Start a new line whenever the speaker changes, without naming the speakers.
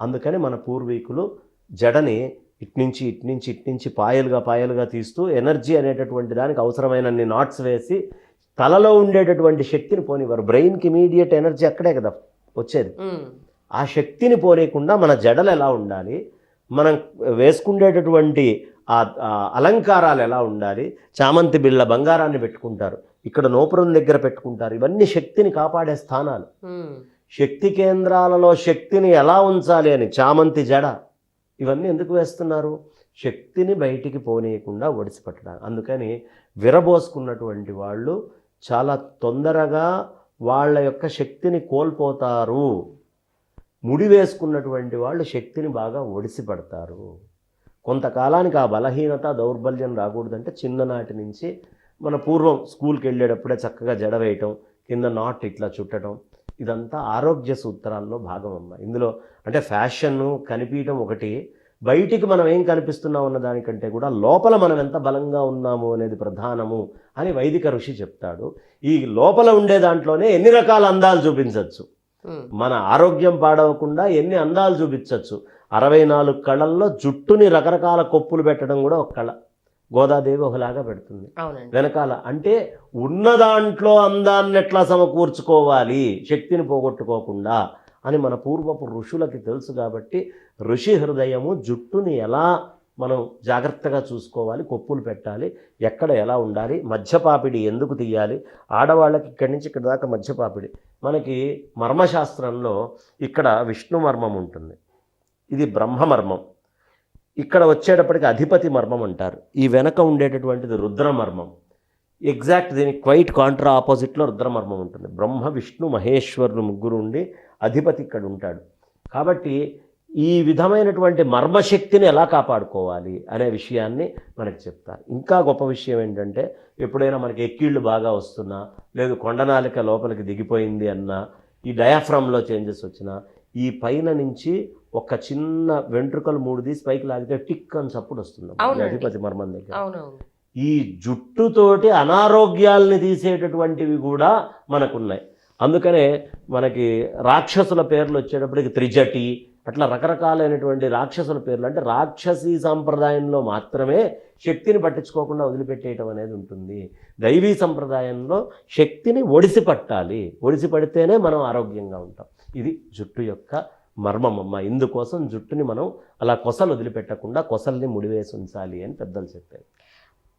అందుకని మన పూర్వీకులు జడని ఇట్నుంచి ఇట్నుంచి ఇట్నుంచి పాయలుగా పాయలుగా తీస్తూ ఎనర్జీ అనేటటువంటి దానికి అవసరమైనన్ని నాట్స్ వేసి తలలో ఉండేటటువంటి శక్తిని పోనివ్వరు. బ్రెయిన్కి ఇమీడియట్ ఎనర్జీ అక్కడే కదా వచ్చేది. ఆ శక్తిని పోనీయకుండా మన జడలు ఎలా ఉండాలి? మనం వేసుకునేటటువంటి ఆ అలంకారాలు ఎలా ఉండాలి? చామంతి బిళ్ళ బంగారాన్ని పెట్టుకుంటారు. ఇక్కడ నోపురం దగ్గర పెట్టుకుంటారు. ఇవన్నీ శక్తిని కాపాడే స్థానాలు. శక్తి కేంద్రాలలో శక్తిని ఎలా ఉంచాలి అని చామంతి జడ ఇవన్నీ ఎందుకు వేస్తున్నారు? శక్తిని బయటికి పోనీయకుండా ఒడిసిపెట్టడం అందుకని విరబోసుకున్నటువంటి వాళ్ళు చాలా తొందరగా వాళ్ళ యొక్క శక్తిని కోల్పోతారు. ముడి వేసుకున్నటువంటి వాళ్ళు శక్తిని బాగా ఒడిసిపడతారు. కొంతకాలానికి ఆ బలహీనత దౌర్బల్యం రాకూడదంటే చిన్ననాటి నుంచి మన పూర్వం స్కూల్కి వెళ్ళేటప్పుడే చక్కగా జడ వేయటం కింద నాట్ ఇట్లా చుట్టడం ఇదంతా ఆరోగ్య సూత్రాల్లో భాగం అమ్మ ఇందులో అంటే ఫ్యాషన్ కనిపించడం ఒకటి బయటికి మనం ఏం కనిపిస్తున్నాం అన్న దానికంటే కూడా లోపల మనం ఎంత బలంగా ఉన్నాము అనేది ప్రధానము అని వైదిక ఋషి చెప్తాడు. ఈ లోపల ఉండే దాంట్లోనే ఎన్ని రకాల అందాలు చూపించవచ్చు మన ఆరోగ్యం పాడవకుండా ఎన్ని అందాలు చూపించవచ్చు అరవై నాలుగు కళల్లో జుట్టుని రకరకాల కొప్పులు పెట్టడం కూడా ఒక కళ. గోదాదేవి ఒకలాగా పెడుతుంది వెనకాల అంటే ఉన్న దాంట్లో అందాన్ని ఎట్లా సమకూర్చుకోవాలి శక్తిని పోగొట్టుకోకుండా అని మన పూర్వపు ఋషులకి తెలుసు కాబట్టి ఋషి హృదయము జుట్టుని ఎలా మనం జాగ్రత్తగా చూసుకోవాలి కొప్పులు పెట్టాలి ఎక్కడ ఎలా ఉండాలి మధ్యపాపిడి ఎందుకు తీయాలి ఆడవాళ్ళకి ఇక్కడి నుంచి ఇక్కడ దాకా మధ్యపాపిడి. మనకి మర్మశాస్త్రంలో ఇక్కడ విష్ణు మర్మం ఉంటుంది. ఇది బ్రహ్మమర్మం. ఇక్కడ వచ్చేటప్పటికి అధిపతి మర్మం అంటారు. ఈ వెనక ఉండేటటువంటిది రుద్రమర్మం. ఎగ్జాక్ట్ దీనికి క్వైట్ కాంట్రా ఆపోజిట్లో రుద్రమర్మం ఉంటుంది. బ్రహ్మ విష్ణు మహేశ్వరులు ముగ్గురు ఉండి అధిపతి ఇక్కడ ఉంటాడు. కాబట్టి ఈ విధమైనటువంటి మర్మశక్తిని ఎలా కాపాడుకోవాలి అనే విషయాన్ని మనకు చెప్తారు. ఇంకా గొప్ప విషయం ఏంటంటే ఎప్పుడైనా మనకి ఎక్కిళ్ళు బాగా వస్తున్నా లేదు కొండనాలిక లోపలికి దిగిపోయింది అన్నా ఈ డయాఫ్రామ్లో చేంజెస్ వచ్చినా ఈ పైన నుంచి ఒక చిన్న వెంట్రుకలు మూడు తీసి పైకి లాగితే టిక్ అని చప్పుడు వస్తుంది. అధిపతి మర్మం దగ్గర. ఈ జుట్టుతోటి అనారోగ్యాల్ని తీసేటటువంటివి కూడా మనకున్నాయి. అందుకనే మనకి రాక్షసుల పేర్లు వచ్చేటప్పటికి త్రిజటి అట్లా రకరకాలైనటువంటి రాక్షసుల పేర్లు అంటే రాక్షసీ సాంప్రదాయంలో మాత్రమే శక్తిని పట్టించుకోకుండా వదిలిపెట్టేయటం అనేది ఉంటుంది. దైవీ సంప్రదాయంలో శక్తిని ఒడిసి పట్టాలి ఒడిసి పడితేనే మనం ఆరోగ్యంగా ఉంటాం. ఇది జుట్టు యొక్క మర్మం అమ్మ. ఇందుకోసం జుట్టుని మనం అలా కొసలు వదిలిపెట్టకుండా కొసల్ని ముడివేసి ఉంచాలి అని పెద్దలు చెప్పారు.